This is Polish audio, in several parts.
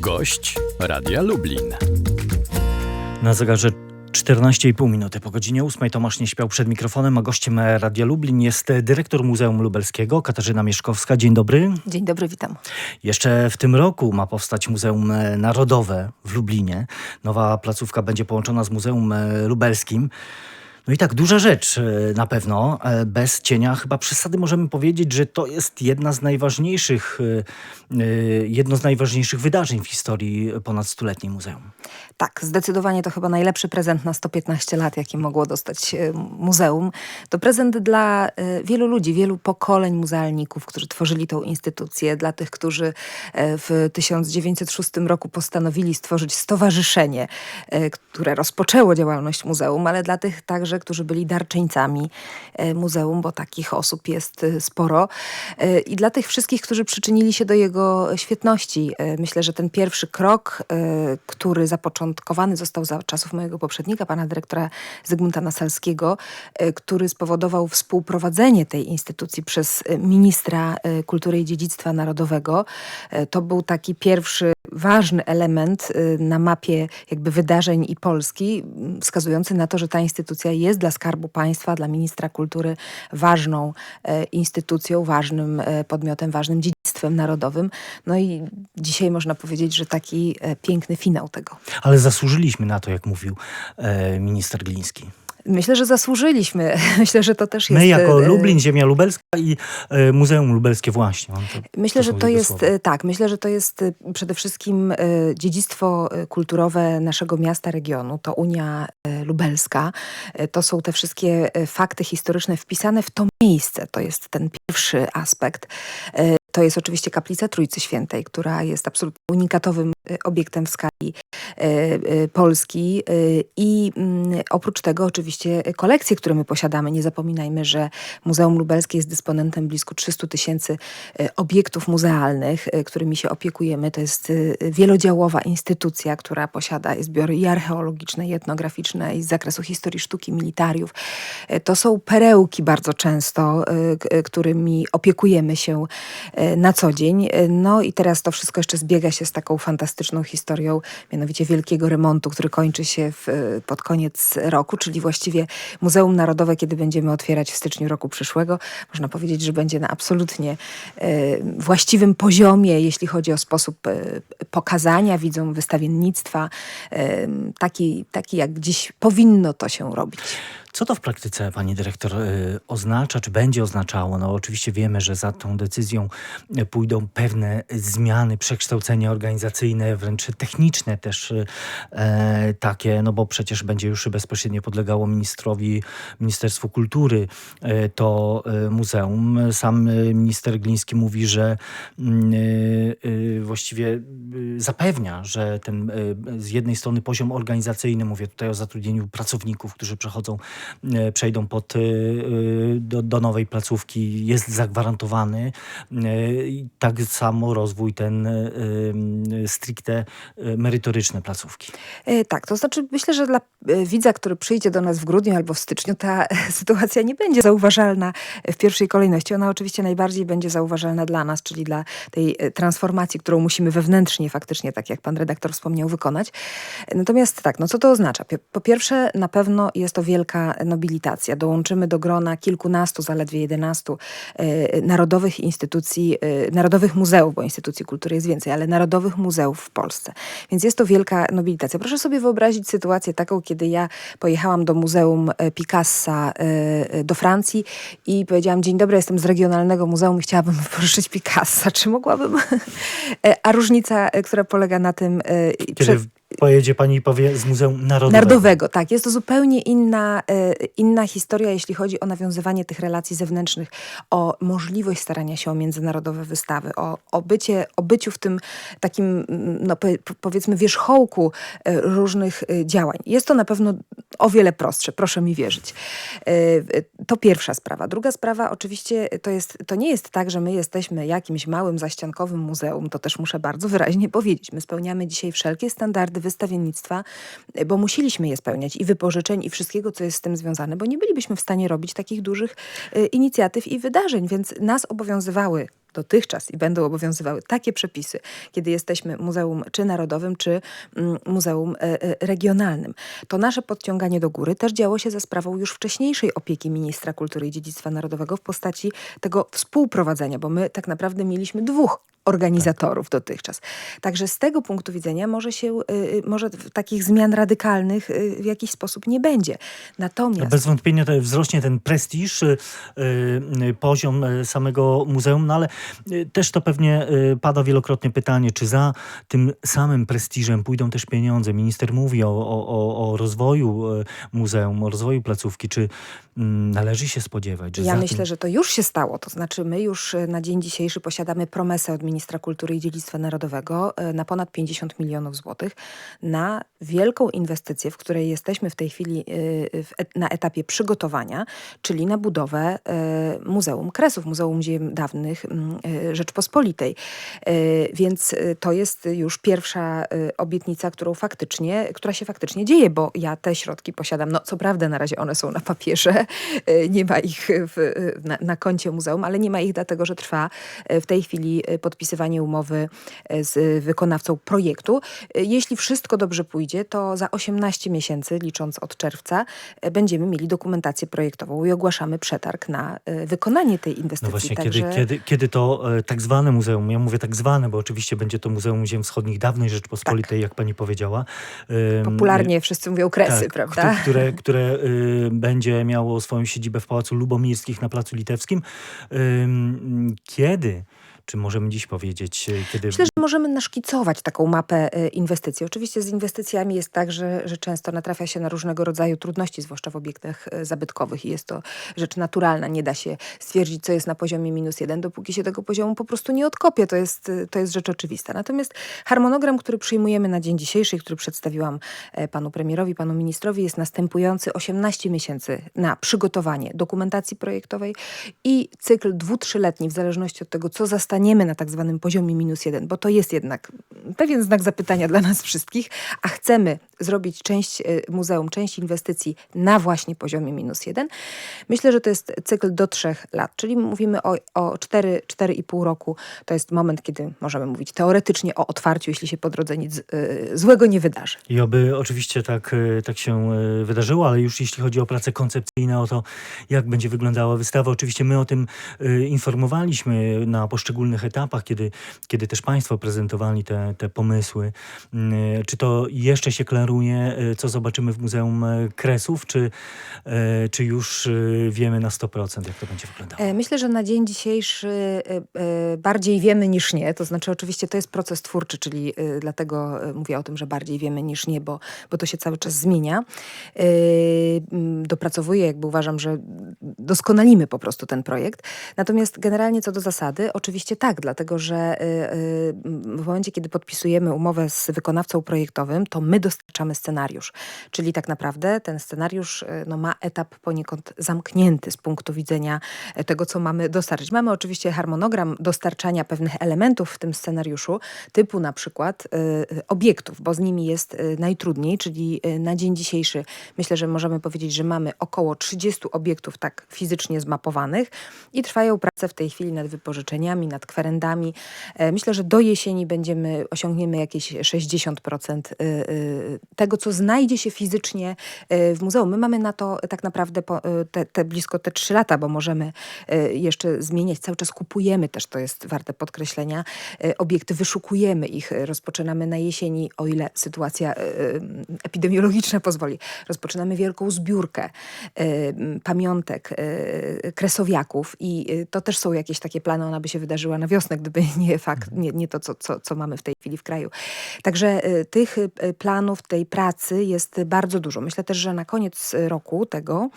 Gość Radia Lublin. Na zegarze 14,5 minuty po godzinie 8 Tomasz nie śpiał przed mikrofonem, a gościem Radia Lublin jest dyrektor Muzeum Lubelskiego Katarzyna Mieszkowska. Dzień dobry. Dzień dobry, witam. Jeszcze w tym roku ma powstać Muzeum Narodowe w Lublinie. Nowa placówka będzie połączona z Muzeum Lubelskim. No i tak, duża rzecz e, na pewno. E, Bez cienia chyba przesady możemy powiedzieć, że to jest jedna z najważniejszych, e, jedno z najważniejszych wydarzeń w historii ponadstuletniej muzeum. Tak, zdecydowanie to chyba najlepszy prezent na 115 lat, jaki mogło dostać muzeum. To prezent dla wielu ludzi, wielu pokoleń muzealników, którzy tworzyli tą instytucję, dla tych, którzy w 1906 roku postanowili stworzyć stowarzyszenie, które rozpoczęło działalność muzeum, ale dla tych także, którzy byli darczyńcami e, muzeum, bo takich osób jest e, sporo. E, I dla tych wszystkich, którzy przyczynili się do jego świetności. Myślę, że ten pierwszy krok, który zapoczątkowany został za czasów mojego poprzednika, pana dyrektora Zygmunta Nasalskiego, który spowodował współprowadzenie tej instytucji przez ministra kultury i dziedzictwa narodowego. To był taki pierwszy ważny element na mapie jakby wydarzeń i Polski, wskazujący na to, że ta instytucja jest dla Skarbu Państwa, dla ministra kultury ważną e, instytucją, ważnym e, podmiotem, ważnym dziedzictwem narodowym. No i dzisiaj można powiedzieć, że taki e, piękny finał tego. Ale zasłużyliśmy na to, jak mówił minister Gliński. Myślę, że zasłużyliśmy. Myślę, że to też jest. My jako e, Lublin, ziemia lubelska i e, Muzeum Lubelskie właśnie. On to- Myślę, że są to jest słowa. e, tak. Myślę, że to jest przede wszystkim dziedzictwo kulturowe naszego miasta, regionu. To Unia Lubelska. To są te wszystkie fakty historyczne wpisane w to miejsce. To jest ten pierwszy aspekt. To jest oczywiście kaplica Trójcy Świętej, która jest absolutnie unikatowym e, obiektem w skali e, e, Polski. I mm, oprócz tego oczywiście kolekcje, które my posiadamy. Nie zapominajmy, że Muzeum Lubelskie jest dysponentem blisko 300 tysięcy obiektów muzealnych, którymi się opiekujemy. To jest wielodziałowa instytucja, która posiada zbiory i archeologiczne, i etnograficzne, i z zakresu historii sztuki, militariów. To są perełki bardzo często, którymi opiekujemy się na co dzień. E, No i teraz to wszystko jeszcze zbiega się z taką fantastyczną historią, mianowicie wielkiego remontu, który kończy się w, e, pod koniec roku, czyli właściwie Muzeum Narodowe, kiedy będziemy otwierać w styczniu roku przyszłego, można powiedzieć, że będzie na absolutnie e, właściwym poziomie, jeśli chodzi o sposób e, pokazania widzom wystawiennictwa, e, taki, taki jak dziś powinno to się robić. Co to w praktyce, pani dyrektor, oznacza, czy będzie oznaczało? No oczywiście wiemy, że za tą decyzją pójdą pewne zmiany, przekształcenia organizacyjne, wręcz techniczne też e, takie, no bo przecież będzie już bezpośrednio podlegało ministrowi, Ministerstwu Kultury y, to y, muzeum. Sam y, minister Gliński mówi, że mm, y, y, właściwie zapewnia, że ten z jednej strony poziom organizacyjny, mówię tutaj o zatrudnieniu pracowników, którzy przechodzą e, przejdą pod, e, e, do, do nowej placówki, jest zagwarantowany. Tak samo rozwój ten e, e, stricte e, merytoryczny placówki. E, Tak, to znaczy myślę, że dla e, widza, który przyjdzie do nas w grudniu albo w styczniu, ta sytuacja nie będzie zauważalna w pierwszej kolejności. Ona oczywiście najbardziej będzie zauważalna dla nas, czyli dla tej e, transformacji, którą musimy wewnętrznie faktycznie, tak jak pan redaktor wspomniał, wykonać. Natomiast tak, no co to oznacza? Po pierwsze, na pewno jest to wielka nobilitacja. Dołączymy do grona kilkunastu, zaledwie jedenastu narodowych instytucji, e, narodowych muzeów, bo instytucji kultury jest więcej, ale narodowych muzeów w Polsce. Więc jest to wielka nobilitacja. Proszę sobie wyobrazić sytuację taką, kiedy ja pojechałam do Muzeum e, Picassa e, do Francji i powiedziałam, dzień dobry, jestem z Regionalnego Muzeum i chciałabym wypożyczyć Picassa. Czy mogłabym? E, A różnica, która polega na tym... Kiedy przed- pojedzie pani i powie z Muzeum Narodowego. Narodowego, tak. Jest to zupełnie inna, e, inna historia, jeśli chodzi o nawiązywanie tych relacji zewnętrznych, o możliwość starania się o międzynarodowe wystawy, o, o, bycie, o byciu w tym takim, mm, no, po, po- powiedzmy, wierzchołku e, różnych e, działań. Jest to na pewno o wiele prostsze, proszę mi wierzyć. To pierwsza sprawa. Druga sprawa, oczywiście, to, jest, to nie jest tak, że my jesteśmy jakimś małym, zaściankowym muzeum, to też muszę bardzo wyraźnie powiedzieć. My spełniamy dzisiaj wszelkie standardy wystawiennictwa, e, bo musieliśmy je spełniać i wypożyczeń, i wszystkiego, co jest z tym związane, bo nie bylibyśmy w stanie robić takich dużych e, inicjatyw i wydarzeń, więc nas obowiązywały dotychczas i będą obowiązywały takie przepisy, kiedy jesteśmy muzeum czy narodowym, czy mm, muzeum e, regionalnym. To nasze podciąganie do góry też działo się za sprawą już wcześniejszej opieki ministra kultury i dziedzictwa narodowego w postaci tego współprowadzenia, bo my tak naprawdę mieliśmy dwóch organizatorów dotychczas. Także z tego punktu widzenia może się, y, y, może takich zmian radykalnych y, w jakiś sposób nie będzie. Natomiast Bez wątpienia wzrośnie ten prestiż, poziom samego muzeum, no ale też to pewnie pada wielokrotnie pytanie, czy za tym samym prestiżem pójdą też pieniądze. Minister mówi o, o, o- rozwoju muzeum, o rozwoju placówki. Czy mm, należy się spodziewać, że Ja myślę, tym... że to już się stało. To znaczy, my już na dzień dzisiejszy posiadamy promesę od ministra kultury i dziedzictwa narodowego e, na ponad 50 milionów złotych na wielką inwestycję, w której jesteśmy w tej chwili e, na etapie przygotowania, czyli na budowę e, Muzeum Kresów, Muzeum Dawnych Rzeczpospolitej. Więc to jest już pierwsza obietnica, którą faktycznie, która się faktycznie dzieje, bo ja te środki posiadam. No, co prawda na razie one są na papierze, nie ma ich w, na, na koncie muzeum, ale nie ma ich dlatego, że trwa w tej chwili e, podpisywanie umowy e, z wykonawcą projektu. E, Jeśli wszystko dobrze pójdzie, to za 18 miesięcy, licząc od czerwca, e, będziemy mieli dokumentację projektową i ogłaszamy przetarg na wykonanie tej inwestycji. No właśnie, Także... kiedy, kiedy, kiedy to tak zwane muzeum, ja mówię tak zwane, bo oczywiście będzie to Muzeum Ziem Wschodnich dawnej Rzeczpospolitej, jak pani powiedziała. Popularnie wszyscy mówią kresy, tak, prawda? któ- Które, które y, będzie miało swoją siedzibę w Pałacu Lubomirskich na Placu Litewskim. Kiedy? Czy możemy dziś powiedzieć, y, kiedy... Myślę, że możemy naszkicować taką mapę e, inwestycji. Oczywiście z inwestycjami jest tak, że, że często natrafia się na różnego rodzaju trudności, zwłaszcza w obiektach e, zabytkowych i jest to rzecz naturalna. Nie da się stwierdzić, co jest na poziomie minus jeden, dopóki się tego poziomu po prostu nie odkopie. To jest, to jest rzecz oczywista. Natomiast harmonogram, który przyjmujemy na dzień dzisiejszy, który przedstawiłam e, panu premierowi, panu ministrowi, jest następujący. 18 miesięcy na przygotowanie dokumentacji projektowej i cykl dwu, trzyletni, w zależności od tego, co zastaniemy na tak zwanym poziomie minus jeden, bo to jest jednak pewien znak zapytania dla nas wszystkich, a chcemy zrobić część e, muzeum, część inwestycji na właśnie poziomie minus jeden. Myślę, że to jest cykl do trzech lat, czyli mówimy o, o 4, 4,5 roku. To jest moment, kiedy możemy mówić teoretycznie o otwarciu, jeśli się po drodze nic e, złego nie wydarzy. I oby oczywiście tak, y, tak się wydarzyło, ale już jeśli chodzi o prace koncepcyjne, o to, jak będzie wyglądała wystawa, oczywiście my o tym informowaliśmy na poszczególnych etapach, kiedy, kiedy też Państwo prezentowali te, te pomysły. Y, Czy to jeszcze się klaruje, y, co zobaczymy w Muzeum y, Kresów, czy, y, czy już wiemy na 100%, jak to będzie wyglądało? E, Myślę, że na dzień dzisiejszy e, e, bardziej wiemy niż nie. To znaczy, oczywiście to jest proces twórczy, czyli e, dlatego e, mówię o tym, że bardziej wiemy niż nie, bo, bo to się cały czas zmienia. E, Dopracowuję, jakby uważam, że doskonalimy po prostu ten projekt. Natomiast generalnie co do zasady, oczywiście tak, dlatego że e, e, w momencie, kiedy podpisujemy umowę z wykonawcą projektowym, to my dostarczamy scenariusz. Czyli tak naprawdę ten scenariusz e, no, ma etap poniekąd zamknięty z punktu widzenia e, tego, co mamy dostarczyć. Mamy oczywiście harmonogram dostarczania pewnych elementów w tym scenariuszu, typu na przykład e, obiektów, bo z nimi jest najtrudniej, czyli na dzień dzisiejszy myślę, że możemy powiedzieć, że mamy około 30 obiektów tak fizycznie zmapowanych i trwają prace w tej chwili nad wypożyczeniami, nad kwerendami. Myślę, że do jesieni będziemy, osiągniemy jakieś 60% y, y, tego, co znajdzie się fizycznie y, w muzeum. My mamy na to tak naprawdę po, y, te, te blisko te 3 lata, bo możemy y, jeszcze zmieniać. Cały czas kupujemy też, to jest warte podkreślenia, obiekty, wyszukujemy ich, rozpoczynamy na jesieni, o ile sytuacja epidemiologiczna pozwoli. Rozpoczynamy wielką zbiórkę pamiątek kresowiaków i to też są jakieś takie plany, ona by się wydarzyła na wiosnę, gdyby nie fakt, nie, nie to, co, co, co mamy w tej chwili w kraju. Także tych planów, tej pracy jest bardzo dużo. Myślę też, że na koniec roku tego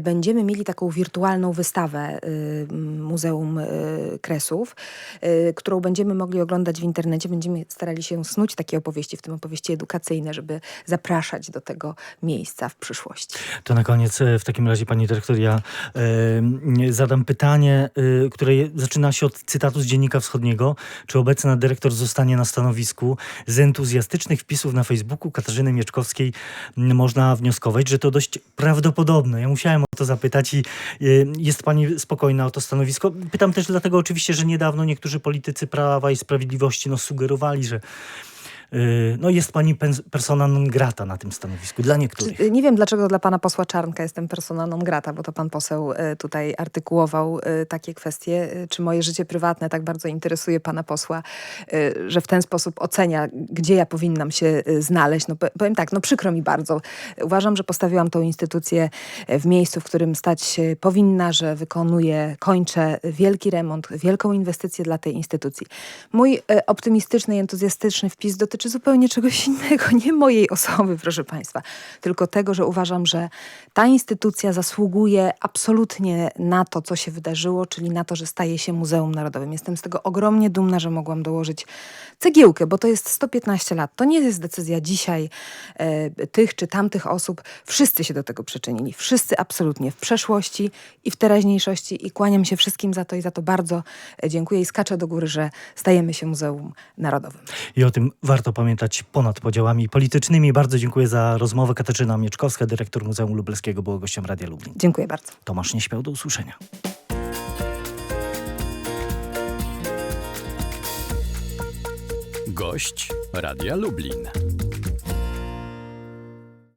będziemy mieli taką wirtualną wystawę y, Muzeum y, Kresów, y, którą będziemy mogli oglądać w internecie. Będziemy starali się snuć takie opowieści, w tym opowieści edukacyjne, żeby zapraszać do tego miejsca w przyszłości. To na koniec e, w takim razie, pani dyrektor, ja e, zadam pytanie, e, które zaczyna się od cytatu z Dziennika Wschodniego. Czy obecna dyrektor zostanie na stanowisku? Z entuzjastycznych wpisów na Facebooku Katarzyny Mieczkowskiej można wnioskować, że to dość prawdopodobne. Ja musiałem musiałem o to zapytać i y, jest pani spokojna o to stanowisko. Pytam też dlatego oczywiście, że niedawno niektórzy politycy Prawa i Sprawiedliwości no, sugerowali, że no, jest pani persona non grata na tym stanowisku dla niektórych. Czy- Nie wiem, dlaczego dla pana posła Czarnka jestem persona non grata, bo to pan poseł e, tutaj artykułował takie kwestie. Czy moje życie prywatne tak bardzo interesuje pana posła, że w ten sposób ocenia, gdzie ja powinnam się znaleźć? No powiem tak, no przykro mi bardzo. Uważam, że postawiłam tą instytucję w miejscu, w którym stać się powinna, że wykonuję, kończę wielki remont, wielką inwestycję dla tej instytucji. Mój optymistyczny i entuzjastyczny wpis dotyczy zupełnie czegoś innego, nie mojej osoby, proszę Państwa, tylko tego, że uważam, że ta instytucja zasługuje absolutnie na to, co się wydarzyło, czyli na to, że staje się Muzeum Narodowym. Jestem z tego ogromnie dumna, że mogłam dołożyć cegiełkę, bo to jest 115 lat. To nie jest decyzja dzisiaj e, tych czy tamtych osób. Wszyscy się do tego przyczynili. Wszyscy absolutnie w przeszłości i w teraźniejszości i kłaniam się wszystkim za to i za to bardzo e, dziękuję i skaczę do góry, że stajemy się Muzeum Narodowym. I o tym warto pamiętać ponad podziałami politycznymi. Bardzo dziękuję za rozmowę. Katarzyna Mieczkowska, dyrektor Muzeum Lubelskiego, była gościem Radia Lublin. Dziękuję bardzo. Tomasz nie śpiał do usłyszenia. Gość Radia Lublin.